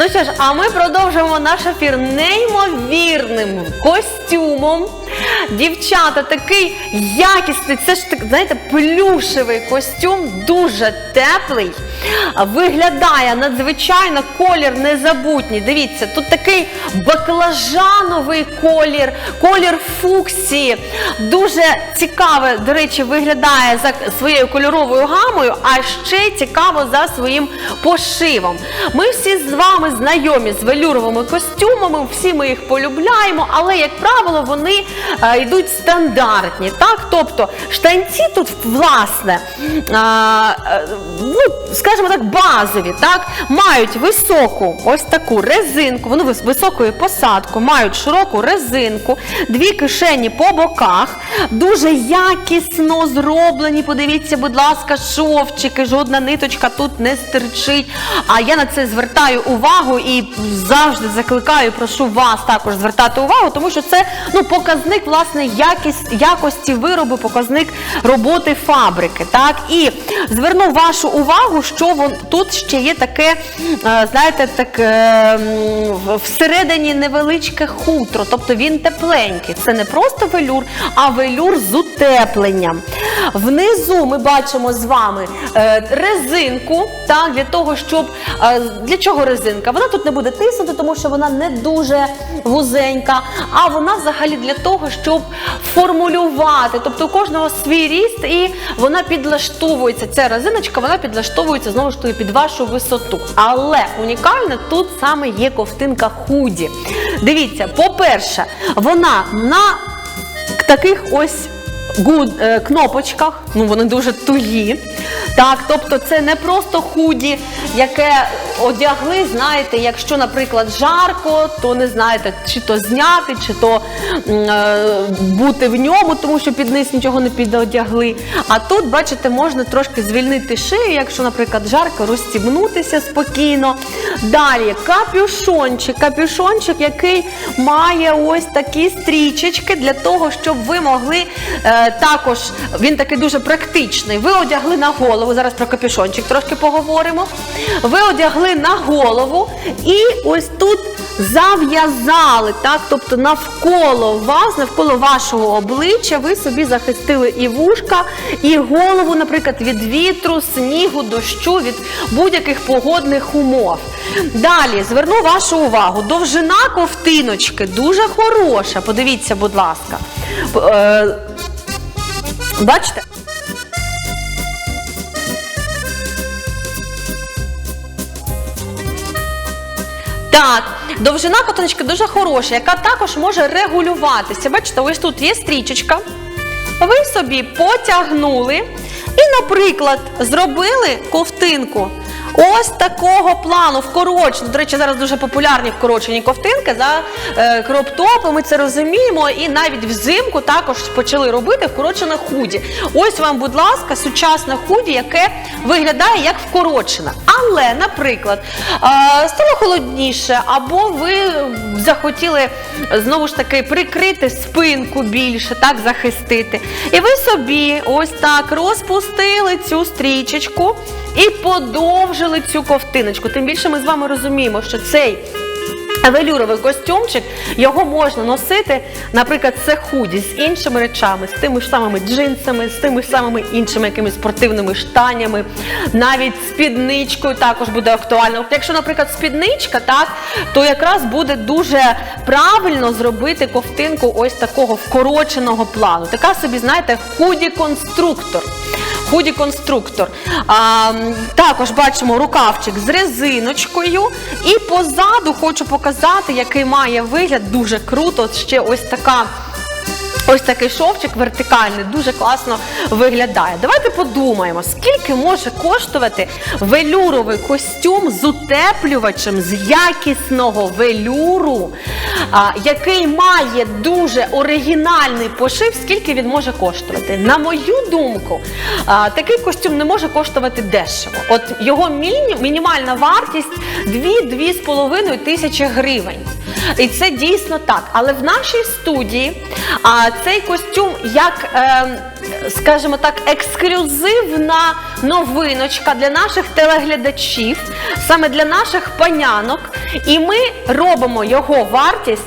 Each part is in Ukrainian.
Ну що ж, а ми продовжуємо наш ефір неймовірним костюмом. Дівчата, такий якісний, це ж так, знаєте, плюшевий костюм, дуже теплий. Виглядає надзвичайно колір незабутній. Дивіться, тут такий баклажановий колір, колір фуксії. Дуже цікаве, до речі, виглядає за своєю кольоровою гамою, а ще цікаво за своїм пошивом. Ми всі з вами знайомі з велюровими костюмами, всі ми їх полюбляємо, але, як правило, вони е, йдуть стандартні. Так? Тобто штанці тут, власне, а, е, ну, так, базові, так? мають високу ось таку резинку, вони високою посадкою, мають широку резинку, дві кишені по боках, дуже якісно зроблені. Подивіться, будь ласка, шовчики, жодна ниточка тут не стирчить. А я на це звертаю увагу і завжди закликаю, прошу вас також звертати увагу, тому що це ну, показник власне якість, якості виробу, показник роботи фабрики. Так? І зверну вашу увагу, що вон, тут ще є таке, е, знаєте, так, е, всередині невеличке хутро, тобто він тепленький. Це не просто велюр, а велюр з утепленням. Внизу ми бачимо з вами е, резинку, так, для того, щоб для чого резинка? Вона тут не буде тиснути, тому що вона не дуже вузенька, а вона взагалі для того, щоб формулювати. Тобто у кожного свій ріст, і вона підлаштовується. Ця резиночка вона підлаштовується знову ж таки під вашу висоту. Але унікальне тут саме є ковтинка худі. Дивіться, по-перше, вона на таких ось е, кнопочках, ну вони дуже тугі. Так, тобто це не просто худі, яке одягли, знаєте, якщо, наприклад, жарко, то не знаєте, чи то зняти, чи то е, бути в ньому, тому що під низ нічого не підодягли. А тут, бачите, можна трошки звільнити шию, якщо, наприклад, жарко, розстібнутися спокійно. Далі капюшончик, капюшончик, який має ось такі стрічечки для того, щоб ви могли е, також, він такий дуже практичний. Ви одягли на голову, зараз про капюшончик трошки поговоримо. Ви одягли на голову і ось тут зав'язали, так, тобто навколо вас, навколо вашого обличчя, ви собі захистили і вушка, і голову, наприклад, від вітру, снігу, дощу, від будь-яких погодних умов. Далі зверну вашу увагу. Довжина ковтиночки дуже хороша. Подивіться, будь ласка. Е, Бачите? Так, довжина котоночки дуже хороша, яка також може регулюватися. Бачите, ось тут є стрічечка. Ви собі потягнули і, наприклад, зробили ковтинку. Ось такого плану, вкорочену. До речі, зараз дуже популярні вкорочені ковтинки за е, кроптопи, ми це розуміємо. І навіть взимку також почали робити вкорочене худі. Ось вам, будь ласка, сучасне худі, яке виглядає як вкорочене. Але, наприклад, е, стало холодніше, або ви захотіли знову ж таки прикрити спинку більше, так захистити. І ви собі ось так розпустили цю стрічечку і подовжили цю ковтиночку. Тим більше ми з вами розуміємо, що цей велюровий костюмчик його можна носити, наприклад, це худі з іншими речами, з тими ж самими джинсами, з тими ж самими іншими якимись спортивними штанями, навіть спідничкою також буде актуально. Якщо, наприклад, спідничка, так, то якраз буде дуже правильно зробити ковтинку ось такого вкороченого плану. Така собі, знаєте, худі-конструктор. Худі-конструктор. А, також бачимо рукавчик з резиночкою. І позаду хочу показати, який має вигляд дуже круто. Ще ось така. Ось такий шовчик вертикальний, дуже класно виглядає. Давайте подумаємо, скільки може коштувати велюровий костюм з утеплювачем з якісного велюру, а, який має дуже оригінальний пошив, скільки він може коштувати. На мою думку, а, такий костюм не може коштувати дешево. От його міні- мінімальна вартість 2-2,5 тисячі гривень. І це дійсно так. Але в нашій студії а, цей костюм як, е, скажімо так, ексклюзивна новиночка для наших телеглядачів, саме для наших панянок. І ми робимо його вартість.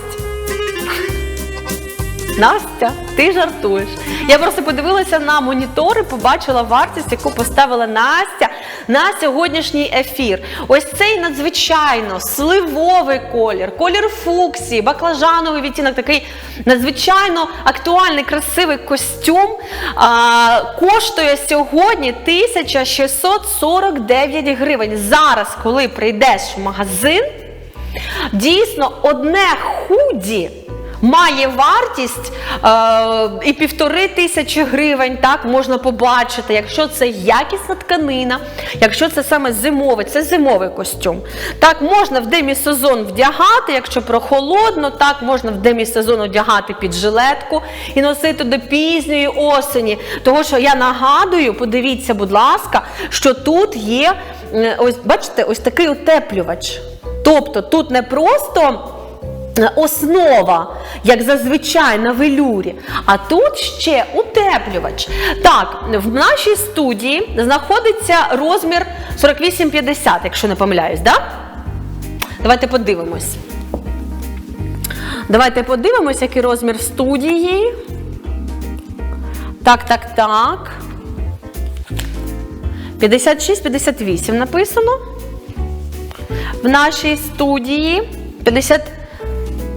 Настя, ти жартуєш. Я просто подивилася на монітори, побачила вартість, яку поставила Настя на сьогоднішній ефір. Ось цей надзвичайно сливовий колір, колір фуксії, баклажановий відтінок, такий надзвичайно актуальний, красивий костюм. А, коштує сьогодні 1649 гривень. Зараз, коли прийдеш в магазин, дійсно одне худі має вартість е, і півтори тисячі гривень, так можна побачити, якщо це якісна тканина, якщо це саме зимовий, це зимовий костюм. Так, можна в демісезон вдягати, якщо прохолодно, так можна в демісезон одягати під жилетку і носити до пізньої осені. Того, що я нагадую, подивіться, будь ласка, що тут є, ось бачите, ось такий утеплювач. Тобто тут не просто основа, як зазвичай на велюрі. А тут ще утеплювач. Так, в нашій студії знаходиться розмір 48-50, якщо не помиляюсь, да? Давайте подивимось. Давайте подивимось, який розмір студії. Так, так, так. 56-58 написано. В нашій студії 50.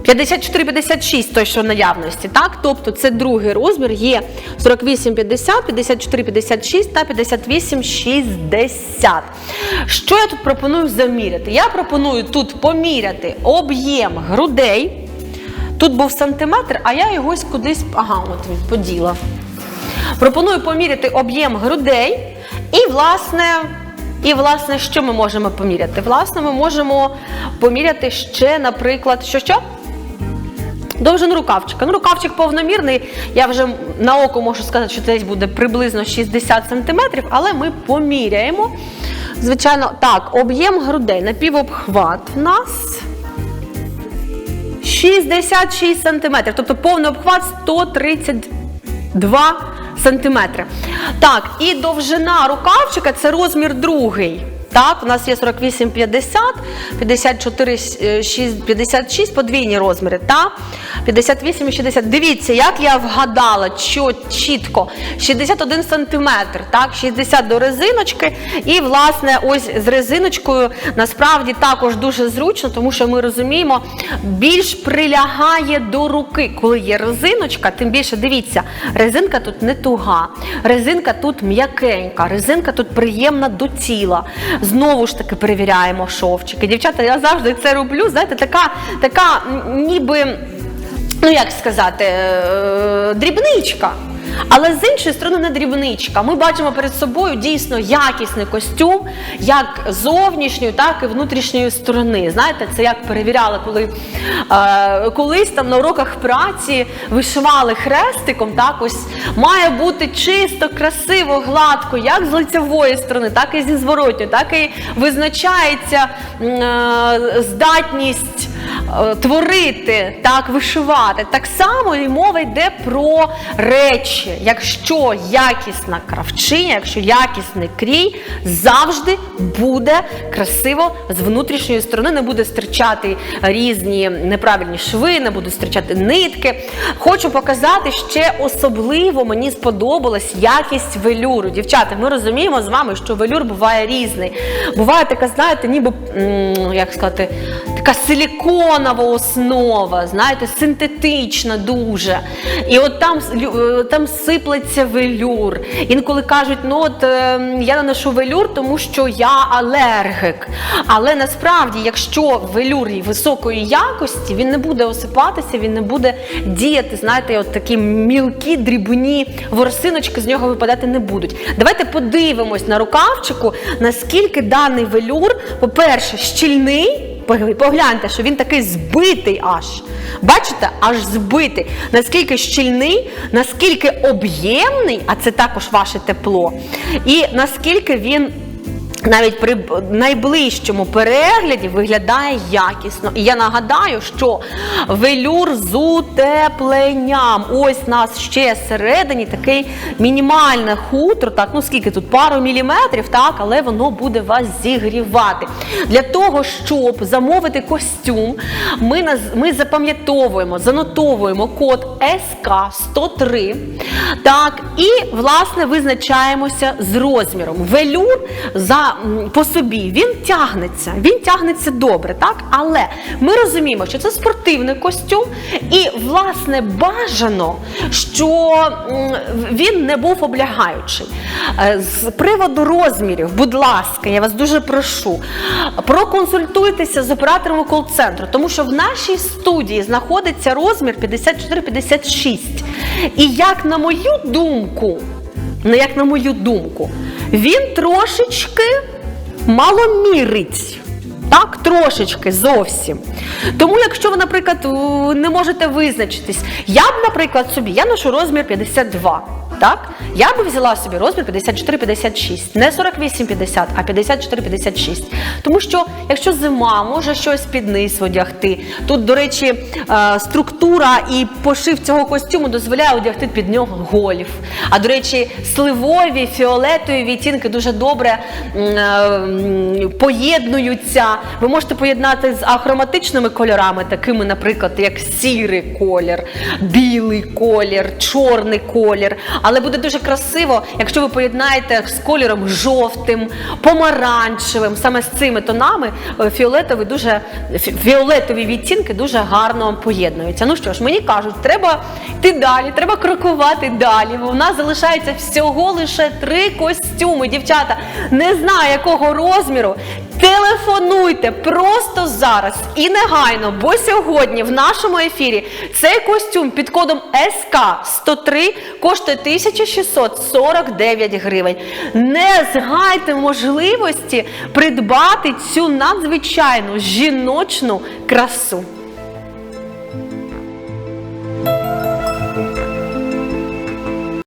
54-56 той, що наявності, так? Тобто це другий розмір, є 48-50, 54-56 та 58-60. Що я тут пропоную заміряти? Я пропоную тут поміряти об'єм грудей. Тут був сантиметр, а я йогось кудись, ага, от він поділа. Пропоную поміряти об'єм грудей і, власне, і, власне, що ми можемо поміряти? Власне, ми можемо поміряти ще, наприклад, що що? Довжину рукавчика. Ну, рукавчик повномірний. Я вже на око можу сказати, що десь буде приблизно 60 см, але ми поміряємо. Звичайно, так, об'єм грудей напівобхват в нас 66 см, тобто повний обхват 132 см. Так, і довжина рукавчика це розмір другий. Так, у нас є 48, 50, 54, 56 подвійні розміри, та 58 і 60. Дивіться, як я вгадала чо, чітко. 61 сантиметр, так, 60 до резиночки. І, власне, ось з резиночкою насправді також дуже зручно, тому що ми розуміємо, більш прилягає до руки, коли є резиночка, тим більше дивіться, резинка тут не туга, резинка тут м'якенька, резинка тут приємна до тіла. Знову ж таки перевіряємо шовчики. Дівчата, я завжди це роблю. Знаєте, така, така ніби, ну як сказати, е, дрібничка. Але з іншої сторони не дрібничка. Ми бачимо перед собою дійсно якісний костюм, як зовнішньої, так і внутрішньої сторони. Знаєте, це як перевіряли, коли е, колись там на уроках праці вишивали хрестиком. Так, ось має бути чисто, красиво, гладко, як з лицевої сторони, так і зі зворотньої, так і визначається е, здатність творити, так, вишивати. Так само і мова йде про речі. Якщо якісна кравчиня, якщо якісний крій, завжди буде красиво з внутрішньої сторони, не буде стирчати різні неправильні шви, не буде стирчати нитки. Хочу показати ще особливо мені сподобалась якість велюру. Дівчата, ми розуміємо з вами, що велюр буває різний. Буває така, знаєте, ніби як сказати, така силіконова основа, знаєте, синтетична дуже. І от там, е, там сиплеться велюр. Інколи кажуть, ну от е, я наношу велюр, тому що я алергик. Але насправді, якщо велюр високої якості, він не буде осипатися, він не буде діяти. Знаєте, от такі мілкі, дрібні ворсиночки з нього випадати не будуть. Давайте подивимось на рукавчику, наскільки даний велюр, по-перше, щільний. Погляньте, що він такий збитий аж. Бачите, аж збитий. Наскільки щільний, наскільки об'ємний, а це також ваше тепло, і наскільки він навіть при найближчому перегляді виглядає якісно. І я нагадаю, що велюр з утепленням. Ось у нас ще всередині такий мінімальне хутро, так, ну скільки тут, пару міліметрів, так, але воно буде вас зігрівати. Для того, щоб замовити костюм, ми, наз- ми запам'ятовуємо, занотовуємо код СК103, так, і, власне, визначаємося з розміром. Велюр за, по собі він тягнеться, він тягнеться добре, так? Але ми розуміємо, що це спортивний костюм, і, власне, бажано, що він не був облягаючий. Е, З приводу розмірів, будь ласка, я вас дуже прошу, проконсультуйтеся з оператором кол-центру, тому що в нашій студії знаходиться розмір 54-56. І як на мою думку, ну як на мою думку, він трошечки маломірить. Так, трошечки зовсім. Тому, якщо ви, наприклад, не можете визначитись, я б, наприклад, собі, я ношу розмір 52. Так? Я би взяла собі розмір 54-56, не 48-50, а 54-56. Тому що, якщо зима, може щось під низ одягти. Тут, до речі, е, структура і пошив цього костюму дозволяє одягти під нього голів. А до речі, сливові, фіолетові відтінки дуже добре е, поєднуються. Ви можете поєднати з ахроматичними кольорами, такими, наприклад, як сірий колір, білий колір, чорний колір. Але буде дуже красиво, якщо ви поєднаєте з кольором жовтим, помаранчевим, саме з цими тонами е, фіолетові дуже фіолетові відтінки дуже гарно поєднуються. Ну що ж, мені кажуть, треба йти далі, треба крокувати далі. Бо в нас залишається всього лише три костюми. Дівчата, не знаю якого розміру. Телефонуйте просто зараз і негайно, бо сьогодні в нашому ефірі цей костюм під кодом СК 103 коштує 1649 гривень. Не згайте можливості придбати цю надзвичайну жіночну красу.